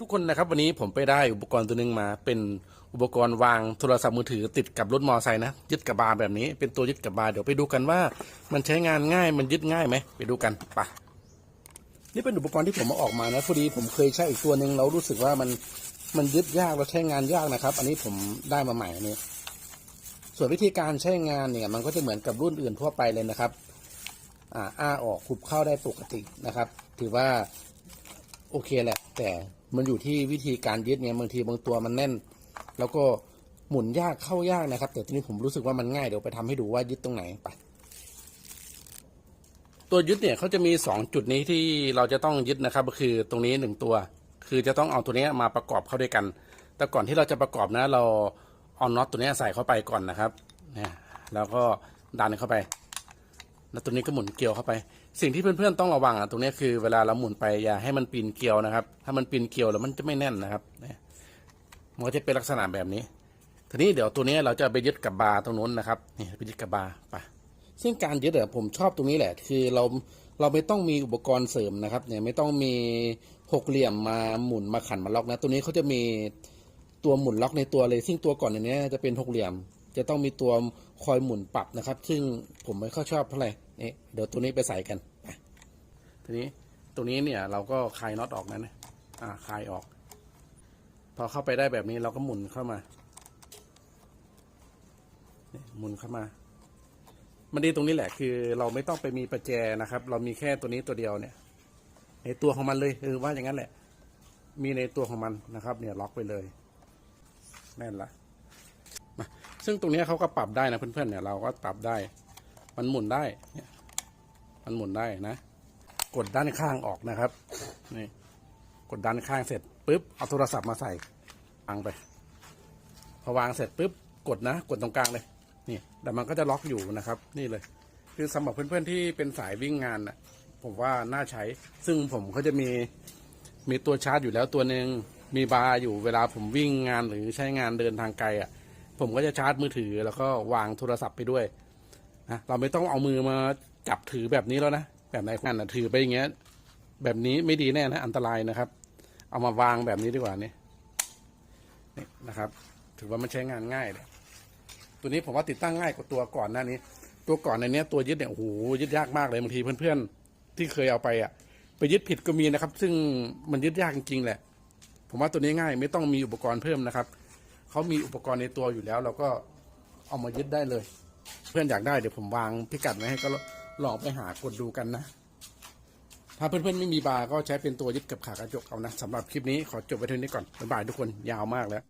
ทุกคนนะครับวันนี้ผมไปได้อุปกรณ์ตัวหนึงมา เป็นอุปกรณ์วางโทรศัพท์มือถือติดกับรถมอเตอร์ไซค์นะยึดกับบาร์แบบนี้เป็นตัวยึดกับบาร์เดี๋ยวไปดูกันว่า มันใช้งานง่ายมันยึดง่ายไหมไปดูกันไปะนี่เป็นอุปกรณ์ที่ผมมาออกมานะพอดีผมเคยใช้อีกตัวหนึ่งเรารู้สึกว่ามันมันยึดยากเราใช้งานยากนะครับ อันนี้ผมได้มาใหม่นนี้ส่วนวิธีการใช้งานเนี่ย มันก็จะเหมือนกับรุ่นอื่นทั่วไปเลยนะครับ อ่าอ้าออกขุบเข้าได้ปกตินะครับ ถือว่าโอเคแหละแต่ มันอยู่ที่วิธีการยึดเนี่ยบางทีบางตัวมันแน่น แล้วก็หมุนยากเข้ายากนะครับ แต่ทีนี้ผมรู้สึกว่ามันง่ายเดี๋ยวไปทำให้ดูว่ายึดตรงไหนไป ตัวยึดเนี่ยเขาจะมีสองจุดนี้ที่เราจะต้องยึดนะครับ ก็คือตรงนี้หนึ่งตัว คือจะต้องเอาตัวนี้มาประกอบเข้าด้วยกัน แต่ก่อนที่เราจะประกอบนะ เราเอาน็อตตัวนี้ใส่เข้าไปก่อนนะครับเนี่ยแล้วก็ดันเข้าไป แล้วตัวนี้ก็หมุนเกลียวเข้าไป สิ่งที่เพื่อนๆต้องระวังอะตรงนี้คือเวลาเราหมุนไปอย่าให้มันปีนเกลียวนะครับ ถ้ามันปีนเกลียวแล้วมันจะไม่แน่นนะครับเนี่ยมันก็จะเป็นลักษณะแบบนี้ ทีนี้เดี๋ยวตัวนี้เราจะไปยึดกับบาร์ตรงนู้นนะครับนี่ไปยึดกับบาร์ไปซึ่งการยึดอะผมชอบตรงนี้แหละ คือเราเราไม่ต้องมีอุปกรณ์เสริมนะครับเนี่ยไม่ต้องมีหกเหลี่ยมมาหมุนมาขันมาล็อกนะตัวนี้เขาจะมีตัวหมุนล็อกในตัวเลยซึ่งตัวก่อนอันนี้จะเป็นหกเหลี่ยม จะต้องมีตัวคอยหมุนปรับนะครับ ซึ่งผมไม่ค่อยชอบเท่าไหร่ นี่เดี๋ยวตัวนี้ไปใส่กันทีนี้ตัวนี้เนี่ยเราก็คลายน็อตออกนะนะอ่าคลายออก พอเข้าไปได้แบบนี้เราก็หมุนเข้ามาหมุนเข้ามา มันดีตรงนี้แหละคือ เราไม่ต้องไปมีประแจนะครับ เรามีแค่ตัวนี้ตัวเดียวเนี่ย ในตัวของมันเลยเออว่าอย่างนั้นแหละ มีในตัวของมันนะครับ เนี่ยล็อกไปเลยแน่นละซึ่งตรงนี้เขาก็ปรับได้นะเพื่อนๆเนี่ยเราก็ปรับได้ มันหมุนได้เนี่ยมันหมุนได้นะ กดด้านข้างออกนะครับนี่กดด้านข้างเสร็จปุ๊บเอาโทรศัพท์มาใส่วางไปพอวางเสร็จปุ๊บกดนะ กดตรงกลางเลย นี่แต่มันก็จะล็อกอยู่นะครับ นี่เลย คือสำหรับเพื่อนๆที่เป็นสายวิ่งงานน่ะผมว่าน่าใช้ ซึ่งผมก็จะมีมีตัวชาร์จอยู่แล้วตัวหนึ่งมีบาร์อยู่เวลาผมวิ่งงานหรือใช้งานเดินทางไกลอะ ผมก็จะชาร์จมือถือแล้วก็วางโทรศัพท์ไปด้วย นะเราไม่ต้องเอามือมาจับถือแบบนี้แล้วนะแบบไหนนั่นนะถือไปอย่างเงี้ย แบบนี้ไม่ดีแน่นะอันตรายนะครับ เอามาวางแบบนี้ดีกว่านี่นี่นะครับ ถือว่ามันใช้งานง่ายเลยตัวนี้ผมว่าติดตั้งง่ายกว่าตัวก่อนหน้านี้ ตัวก่อนในนี้ตัวยึดเนี่ยโอ้โหยึดยากมากเลยบางทีเพื่อนๆ ที่เคยเอาไปอะ ไปยึดผิดก็มีนะครับ ซึ่งมันยึดยากจริงๆแหละ ผมว่าตัวนี้ง่ายไม่ต้องมีอุปกรณ์เพิ่มนะครับเขามีอุปกรณ์ในตัวอยู่แล้ว เราก็เอามายึดได้เลย พื่อนอยากได้เดี๋ยวผมวางพิกัดไว้ให้ก็ลองไปหากดดูกันนะ ถ้าเพื่อนๆไม่มีบาร์ก็ใช้เป็นตัวยึดกับขากระจกเอานะสำหรับคลิปนี้ขอจบไว้เท่านี้ก่อนบ๊ายบายทุกคนยาวมากแล้ว